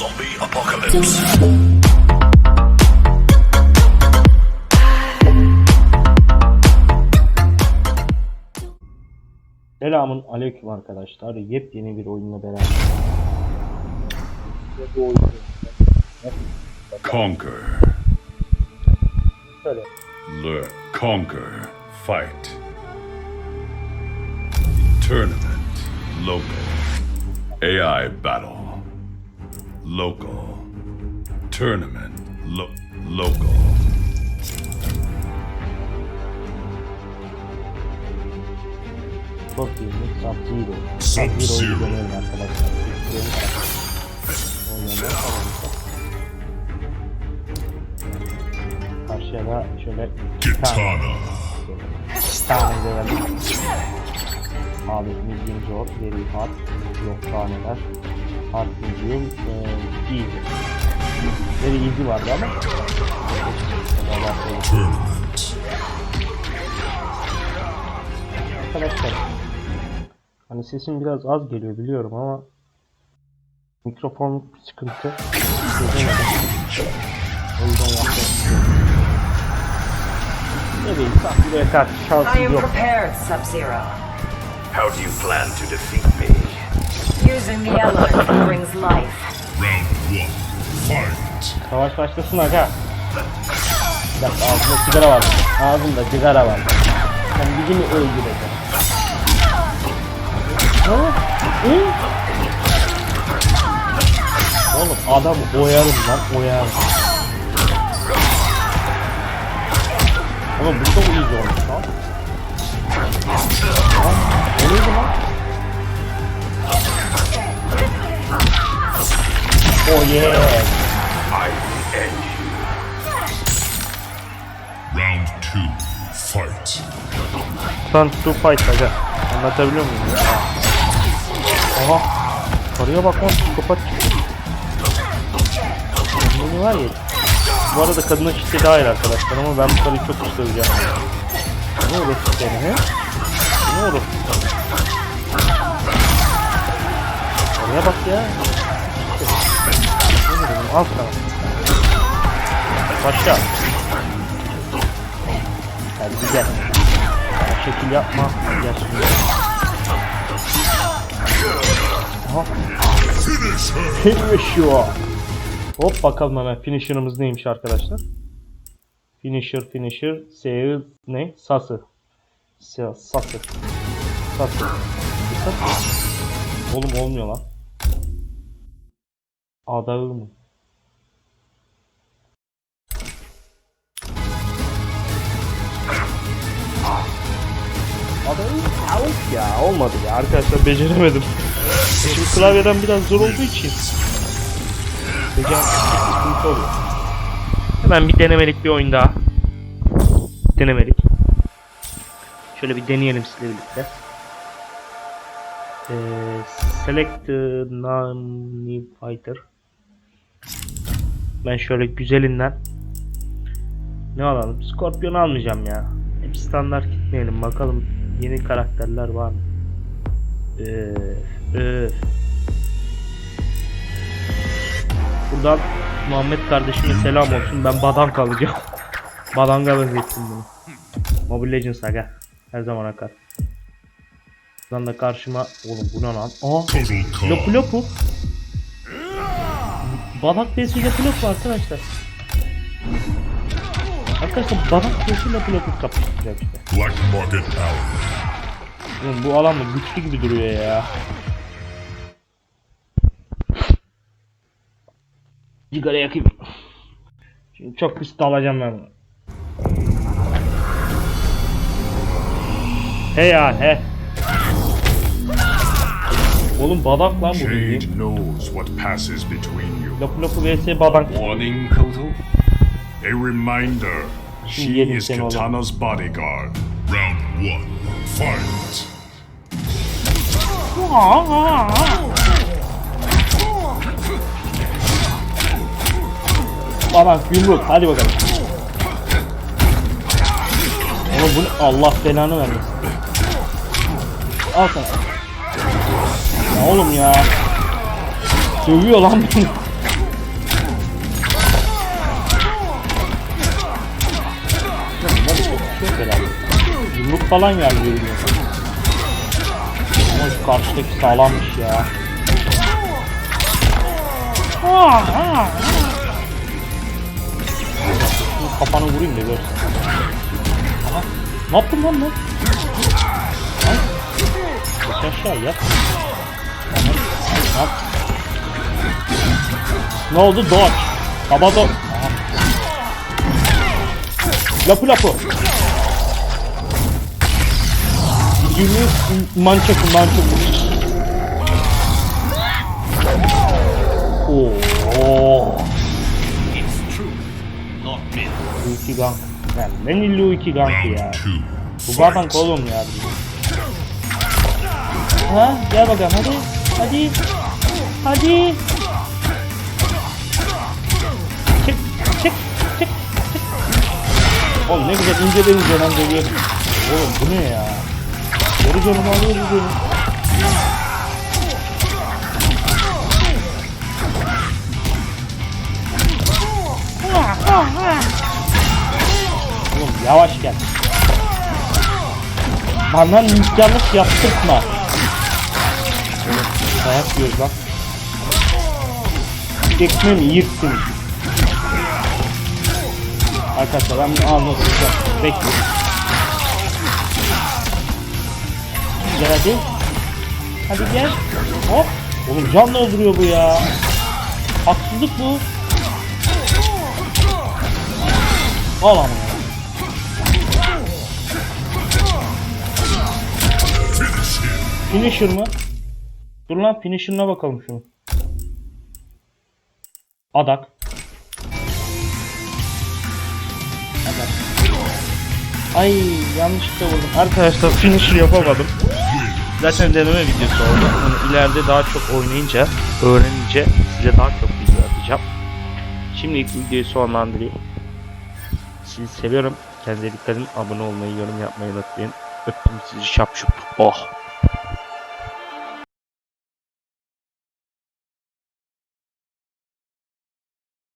Zombie apocalypse. Selamun aleyküm arkadaşlar. Yepyeni bir oyunla beraber. Conquer. şöyle Lure. Conquer. Fight. Tournament. Local. AI battle. Local. Tournament. Lo local. çok iyi bir Sub-Zero. Sub-Zero. Sub-Zero'yu deneyin arkadaşlar. Karşıya da şöyle bir tane verelim. Abi medium zor, very hard, yok taneler. Hard medium, eee easy. Very easy vardı ama. Arkadaşlar hani sesim biraz az geliyor biliyorum ama mikrofon sıkıntı. O yüzden bileyim sen buraya karşı şansım yok. prepared, Sub-Zero. How do you plan to defeat me? Using the element brings life. Round one. Savaş başlasın aga. Bir dakika ağzımda sigara var. Ağzımda sigara var. Sen bizi mi öldüreceksin? Ha? Hı? Oğlum adam oyarım lan oyarım. Oğlum bu çok iyi olmuş. Lan Stand to fight aga. Anlatabiliyor muyum? Aha. Karıya bak lan psikopat. Kendini var ya. Bu arada kadına şiddeti hayır arkadaşlar ama ben bu karıyı çok isteyeceğim. Ne uğraştı seni he? Ne seni? Karıya bak ya. Ne al sana. Başla. Hadi güzel. Şekil yapma. Gel şimdi. Aha. Finish you. Hop bakalım hemen finisher'ımız neymiş arkadaşlar. Finisher finisher sales ne? Sası. Sa- Sası. Sası. Sası. Oğlum olmuyor lan. Adağı mı? Ya olmadı ya arkadaşlar beceremedim. Şimdi klavyeden biraz zor olduğu için. Becermek. Hemen bir denemelik bir oyun daha. Denemelik. Şöyle bir deneyelim sizle birlikte. Ee, select non fighter. Ben şöyle güzelinden ne alalım? Scorpion almayacağım ya. Hep standart gitmeyelim. Bakalım yeni karakterler var mı? Öf, öf. Buradan Muhammed kardeşime selam olsun. Ben badan kalacağım. Badanga benzettim bunu. Mobile Legends aga. Her zaman akar. Buradan da karşıma... Oğlum bu ne lan? Aa! Lopu lopu. Badak vs lopu lopu arkadaşlar. Arkadaşlar vs lopu lopu kapıştıracak işte. Black Market Alley. Oğlum bu alan da güçlü gibi duruyor ya. Sigara yakayım. Şimdi çok pis alacağım ben bunu. He ya he. Oğlum badak lan bu bildiğin. Lopu lopu vs badak. Warning, Kotal? A reminder. She is. Katana's bodyguard. Round one. Fight. Badak yumruk hadi bakalım. Oğlum bu? Allah belanı vermesin. Al sana. Ya oğlum ya. Sövüyor lan beni. Falan geldi benim. Ama şu karşıdaki sağlammış ya. Ah, ah, kafanı vurayım da görsün. Ne yaptın lan? Ay. Geç aşağı yat. Ne oldu? Dodge. Baba do... Aha. Lapı lapı. Yünü mançakı mançakı. Oo. Bu iki gank. Yani ben iki gank ya. Bu gank oğlum ya. Ha gel bakalım hadi. Hadi. Hadi. Çık çık çık çık. Oğlum ne güzel inceden inceden geliyor. Oğlum bu ne ya? Yarı canımı alıyor bu benim. Oğlum yavaş gel. Bana yanlış yaptırtma. Dayak yiyoruz lan. Ekmeğimi yırttın. Arkadaşlar ben bunu ağzına tutacağım. Bekle. Gel hadi. Hadi gel. Hop. Oğlum can dolduruyor bu ya. Haksızlık bu. Al ama. Finisher mı? Dur lan finisher'ına bakalım şunu. Adak. Adak. Ay yanlışlıkla vurdum. Arkadaşlar finisher yapamadım. Zaten deneme videosu oldu. Bunu ileride daha çok oynayınca, öğrenince size daha çok video atacağım. Şimdilik videoyu sonlandırayım. Sizi seviyorum. Kendinize dikkat edin. Abone olmayı, yorum yapmayı unutmayın. Öptüm sizi şapşup. Oh.